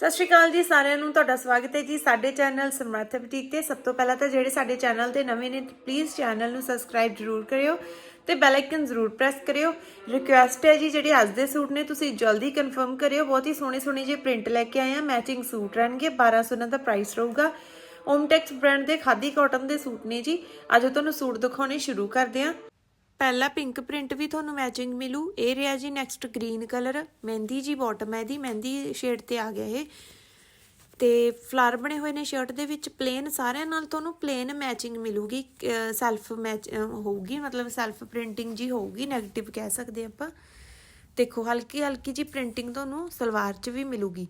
ਸਤਿ ਸ਼੍ਰੀ ਅਕਾਲ ਜੀ ਸਾਰਿਆਂ ਨੂੰ, ਤੁਹਾਡਾ ਸਵਾਗਤ ਹੈ ਜੀ ਸਾਡੇ ਚੈਨਲ ਸਮਰੱਥ ਬੁਟੀਕ ਤੇ। ਸਭ ਤੋਂ ਪਹਿਲਾਂ ਤਾਂ ਜਿਹੜੇ ਸਾਡੇ ਚੈਨਲ ਤੇ ਨਵੇਂ ਨੇ ਪਲੀਜ਼ ਚੈਨਲ ਨੂੰ ਸਬਸਕ੍ਰਾਈਬ ਜ਼ਰੂਰ ਕਰਿਓ ਤੇ ਬੈਲ ਆਈਕਨ ਜ਼ਰੂਰ ਪ੍ਰੈਸ ਕਰਿਓ। ਰਿਕੁਐਸਟ ਹੈ ਜੀ ਜਿਹੜੇ ਅੱਜ ਦੇ ਸੂਟ ਨੇ, ਤੁਸੀਂ ਜਲਦੀ ਕਨਫਰਮ ਕਰਿਓ। ਬਹੁਤ ਹੀ ਸੋਹਣੇ ਸੋਹਣੇ ਜਿਹੇ ਪ੍ਰਿੰਟ ਲੈ ਕੇ ਆਏ ਆ ਮੈਚਿੰਗ ਸੂਟ ਰਹਿਣਗੇ 1200 ਉਹਨਾਂ ਦਾ ਪ੍ਰਾਈਸ ਰਹੂਗਾ। ਓਮਟੈਕਸ ਬ੍ਰਾਂਡ ਦੇ ਖਾਦੀ ਕਾਟਨ ਦੇ ਸੂਟ ਨੇ ਜੀ। ਅੱਜ ਤੁਹਾਨੂੰ ਸੂਟ ਦਿਖਾਉਣੇ ਸ਼ੁਰੂ ਕਰਦੇ ਹਾਂ ਪਹਿਲਾ ਪਿੰਕ ਪ੍ਰਿੰਟ ਵੀ ਤੁਹਾਨੂੰ ਮੈਚਿੰਗ ਮਿਲੂ। ਇਹ ਰਿਹਾ ਜੀ ਨੈਕਸਟ ਗ੍ਰੀਨ ਕਲਰ ਮਹਿੰਦੀ ਜੀ ਬਾਟਮ ਹੈ ਦੀ ਮਹਿੰਦੀ ਸ਼ੇਡ ਤੇ ਆ ਗਿਆ ਇਹ। ਤੇ ਫਲਾਰ ਬਣੇ ਹੋਏ ਨੇ ਸ਼ਰਟ ਦੇ ਵਿੱਚ। ਪਲੇਨ ਸਾਰਿਆਂ ਨਾਲ ਤੁਹਾਨੂੰ ਪਲੇਨ ਮੈਚਿੰਗ ਮਿਲੂਗੀ। ਸੈਲਫ ਮੈਚ ਹੋਊਗੀ, ਮਤਲਬ ਸੈਲਫ ਪ੍ਰਿੰਟਿੰਗ ਜੀ ਹੋਊਗੀ। 네ਗੇਟਿਵ ਕਹਿ ਸਕਦੇ ਆਪਾਂ। ਦੇਖੋ, ਹਲਕੀ ਹਲਕੀ ਜੀ ਪ੍ਰਿੰਟਿੰਗ ਤੁਹਾਨੂੰ ਸਲਵਾਰ 'ਚ ਵੀ ਮਿਲੂਗੀ।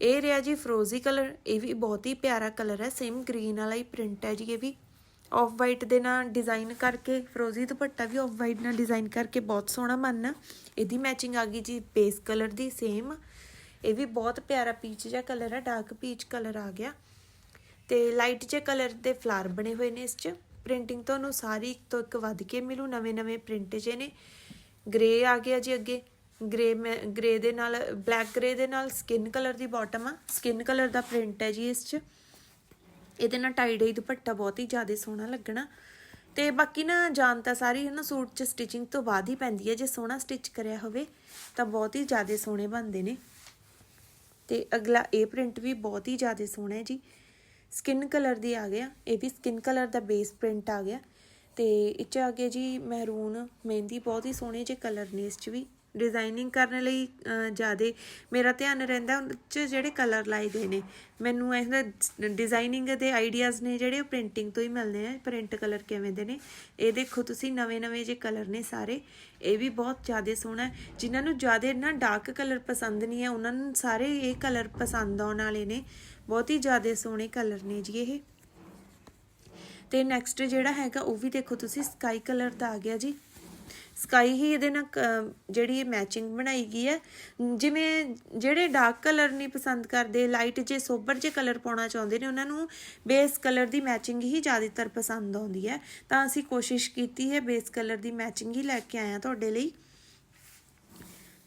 ਇਹ ਰਿਹਾ ਜੀ ਫਰੋਜ਼ੀ ਕਲਰ ਇਹ ਵੀ ਬਹੁਤ ਹੀ ਪਿਆਰਾ ਕਲਰ ਹੈ। ਸੇਮ ਗ੍ਰੀਨ ਵਾਲਾ ਹੀ ਪ੍ਰਿੰਟ ਹੈ ਜੀ ਇਹ ਵੀ। ਆਫ ਵਾਈਟ ਦੇ ਨਾਲ ਡਿਜ਼ਾਈਨ ਕਰਕੇ, ਫਰੋਜ਼ੀ ਦੁਪੱਟਾ ਵੀ ਆਫ ਵਾਈਟ ਨਾਲ ਡਿਜ਼ਾਈਨ ਕਰਕੇ ਬਹੁਤ ਸੋਹਣਾ ਬਣਨਾ ਇਹਦੀ ਮੈਚਿੰਗ ਆ ਗਈ ਜੀ ਬੇਸ ਕਲਰ ਦੀ ਸੇਮ ਇਹ ਵੀ ਬਹੁਤ ਪਿਆਰਾ ਪੀਚ ਜਿਹਾ ਕਲਰ ਹੈ ਡਾਰਕ ਪੀਚ ਕਲਰ ਆ ਗਿਆ। ਤੇ ਲਾਈਟ ਜਿਹੇ ਕਲਰ ਦੇ ਫਲਾਰ ਬਣੇ ਹੋਏ ਨੇ ਇਸ 'ਚ। ਪ੍ਰਿੰਟਿੰਗ ਤੁਹਾਨੂੰ ਸਾਰੀ ਇੱਕ ਤੋਂ ਇੱਕ ਵੱਧ ਕੇ ਮਿਲੂ, ਨਵੇਂ ਨਵੇਂ ਪ੍ਰਿੰਟ ਜੇ ਨੇ। ਗ੍ਰੇ ਆ ਗਿਆ ਜੀ ਅੱਗੇ। ਗ੍ਰੇ ਮੈਂ ਗ੍ਰੇ ਦੇ ਨਾਲ ਬਲੈਕ ਗ੍ਰੇ ਦੇ ਨਾਲ ਸਕਿਨ ਕਲਰ ਦੀ ਬਾਟਮ ਆ। ਸਕਿਨ ਕਲਰ ਦਾ ਪ੍ਰਿੰਟ ਹੈ ਜੀ ਇਸ 'ਚ। ਇਹਦੇ ਨਾਲ ਟਾਈ ਡਾਈ ਦੁਪੱਟਾ ਬਹੁਤ ਹੀ ਜ਼ਿਆਦਾ ਸੋਹਣਾ ਲੱਗਣਾ। ਤੇ ਬਾਕੀ ਨਾ ਜਾਨ ਤਾਂ ਸਾਰੀ ਨਾ ਸੂਟ 'ਚ ਸਟਿਚਿੰਗ ਤੋਂ ਬਾਅਦ ਹੀ ਪੈਂਦੀ ਹੈ। ਜੇ ਸੋਹਣਾ ਸਟਿਚ ਕਰਿਆ ਹੋਵੇ ਤਾਂ ਬਹੁਤ ਹੀ ਜ਼ਿਆਦਾ ਸੋਹਣੇ ਬਣਦੇ ਨੇ। ਤੇ ਅਗਲਾ ਇਹ ਪ੍ਰਿੰਟ ਵੀ ਬਹੁਤ ਹੀ ਜ਼ਿਆਦਾ ਸੋਹਣਾ ਹੈ ਜੀ। ਸਕਿਨ ਕਲਰ ਦੀ ਆ ਗਿਆ। ਇਹ ਵੀ ਸਕਿਨ ਕਲਰ ਦਾ ਬੇਸ ਪ੍ਰਿੰਟ ਆ ਗਿਆ। ਤੇ ਇਹ 'ਚ ਆ ਗਿਆ ਜੀ ਮਹਿਰੂਨ ਮਹਿੰਦੀ ਬਹੁਤ ਹੀ ਸੋਹਣੇ ਜਿਹੇ ਕਲਰ ਨੇ ਇਸ 'ਚ ਵੀ। ਡਿਜ਼ਾਈਨਿੰਗ ਕਰਨ ਲਈ ਜ਼ਿਆਦਾ ਮੇਰਾ ਧਿਆਨ ਰਹਿੰਦਾ ਉਹ 'ਚ ਜਿਹੜੇ ਕਲਰ ਲਾਏ ਗਏ ਨੇ। ਮੈਨੂੰ ਇਹਦਾ ਡਿਜ਼ਾਈਨਿੰਗ ਦੇ ਆਈਡੀਆਜ਼ ਨੇ ਜਿਹੜੇ ਉਹ ਪ੍ਰਿੰਟਿੰਗ ਤੋਂ ਹੀ ਮਿਲਦੇ ਆ ਪ੍ਰਿੰਟ ਕਲਰ ਕਿਵੇਂ ਦੇ ਨੇ। ਇਹ ਦੇਖੋ ਤੁਸੀਂ ਨਵੇਂ ਨਵੇਂ ਜੇ ਕਲਰ ਨੇ ਸਾਰੇ, ਇਹ ਵੀ ਬਹੁਤ ਜ਼ਿਆਦਾ ਸੋਹਣਾ ਹੈ। ਜਿਨ੍ਹਾਂ ਨੂੰ ਜ਼ਿਆਦਾ ਨਾ ਡਾਰਕ ਕਲਰ ਪਸੰਦ ਨਹੀਂ ਹੈ, ਉਹਨਾਂ ਨੂੰ ਸਾਰੇ ਇਹ ਕਲਰ ਪਸੰਦ ਆਉਣ ਵਾਲੇ ਨੇ। ਬਹੁਤ ਹੀ ਜ਼ਿਆਦਾ ਸੋਹਣੇ ਕਲਰ ਨੇ ਜੀ ਇਹ। ਤੇ ਨੈਕਸਟ ਜਿਹੜਾ ਹੈਗਾ, ਉਹ ਵੀ ਦੇਖੋ ਤੁਸੀਂ ਸਕਾਈ ਕਲਰ ਦਾ ਆ ਗਿਆ ਜੀ। ਸਕਾਈ ਹੀ ਇਹਦੇ ਨਾਲ ਜਿਹੜੀ ਮੈਚਿੰਗ ਬਣਾਈ ਗਈ ਹੈ। ਜਿਵੇਂ ਜਿਹੜੇ ਡਾਰਕ ਕਲਰ ਨਹੀਂ ਪਸੰਦ ਕਰਦੇ ਲਾਈਟ ਜੇ ਸੋਬਰ ਜੇ ਕਲਰ ਪਾਉਣਾ ਚਾਹੁੰਦੇ ਨੇ, ਉਹਨਾਂ ਨੂੰ ਬੇਸ ਕਲਰ ਦੀ ਮੈਚਿੰਗ ਹੀ ਜ਼ਿਆਦਾਤਰ ਪਸੰਦ ਆਉਂਦੀ ਹੈ। ਤਾਂ ਅਸੀਂ ਕੋਸ਼ਿਸ਼ ਕੀਤੀ ਹੈ ਬੇਸ ਕਲਰ ਦੀ ਮੈਚਿੰਗ ਹੀ ਲੈ ਕੇ ਆਏ ਹਾਂ ਤੁਹਾਡੇ ਲਈ।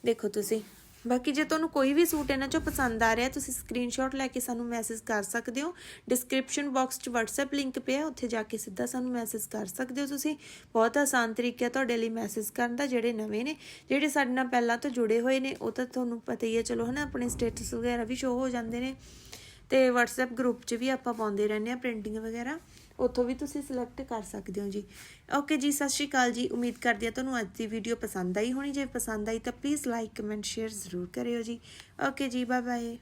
ਦੇਖੋ ਤੁਸੀਂ। ਬਾਕੀ ਜੇ ਤੁਹਾਨੂੰ ਕੋਈ ਵੀ ਸੂਟ ਇਹਨਾਂ ਚੋਂ ਪਸੰਦ ਆ ਰਿਹਾ, ਤੁਸੀਂ ਸਕਰੀਨਸ਼ਾਟ ਲੈ ਕੇ ਸਾਨੂੰ ਮੈਸੇਜ ਕਰ ਸਕਦੇ ਹੋ। ਡਿਸਕ੍ਰਿਪਸ਼ਨ ਬਾਕਸ 'ਚ WhatsApp ਲਿੰਕ ਪਿਆ ਉੱਥੇ ਜਾ ਕੇ ਸਿੱਧਾ ਸਾਨੂੰ ਮੈਸੇਜ ਕਰ ਸਕਦੇ ਹੋ ਤੁਸੀਂ। ਬਹੁਤ ਆਸਾਨ ਤਰੀਕਾ ਹੈ ਤੁਹਾਡੇ ਲਈ ਮੈਸੇਜ ਕਰਨ ਦਾ, ਜਿਹੜੇ ਨਵੇਂ ਨੇ, ਜਿਹੜੇ ਸਾਡੇ ਨਾਲ ਪਹਿਲਾਂ ਤੋਂ ਜੁੜੇ ਹੋਏ ਨੇ, ਉਹ ਤਾਂ ਤੁਹਾਨੂੰ ਪਤਾ ਹੀ ਹੈ, ਚਲੋ ਹਨਾ, ਆਪਣੇ ਸਟੇਟਸ ਵਗੈਰਾ ਵੀ ਸ਼ੋ ਹੋ ਜਾਂਦੇ ਨੇ। ਤੇ WhatsApp ਗਰੁੱਪ 'ਚ ਵੀ ਆਪਾਂ ਪਾਉਂਦੇ ਰਹਿੰਦੇ ਆ ਪ੍ਰਿੰਟਿੰਗ ਵਗੈਰਾ। ਉੱਥੋਂ ਵੀ ਤੁਸੀਂ ਸਿਲੈਕਟ ਕਰ ਸਕਦੇ ਹੋ ਜੀ। ਓਕੇ ਜੀ, ਸਤਿ ਸ਼੍ਰੀ ਅਕਾਲ ਜੀ। ਉਮੀਦ ਕਰਦੀ ਹਾਂ ਤੁਹਾਨੂੰ ਅੱਜ ਦੀ ਵੀਡੀਓ ਪਸੰਦ ਆਈ ਹੋਣੀ। ਜੇ ਪਸੰਦ ਆਈ ਤਾਂ ਪਲੀਜ਼ ਲਾਈਕ ਕਮੈਂਟ ਸ਼ੇਅਰ ਜ਼ਰੂਰ ਕਰਿਓ ਜੀ। ਓਕੇ ਜੀ ਬਾਏ ਬਾਏ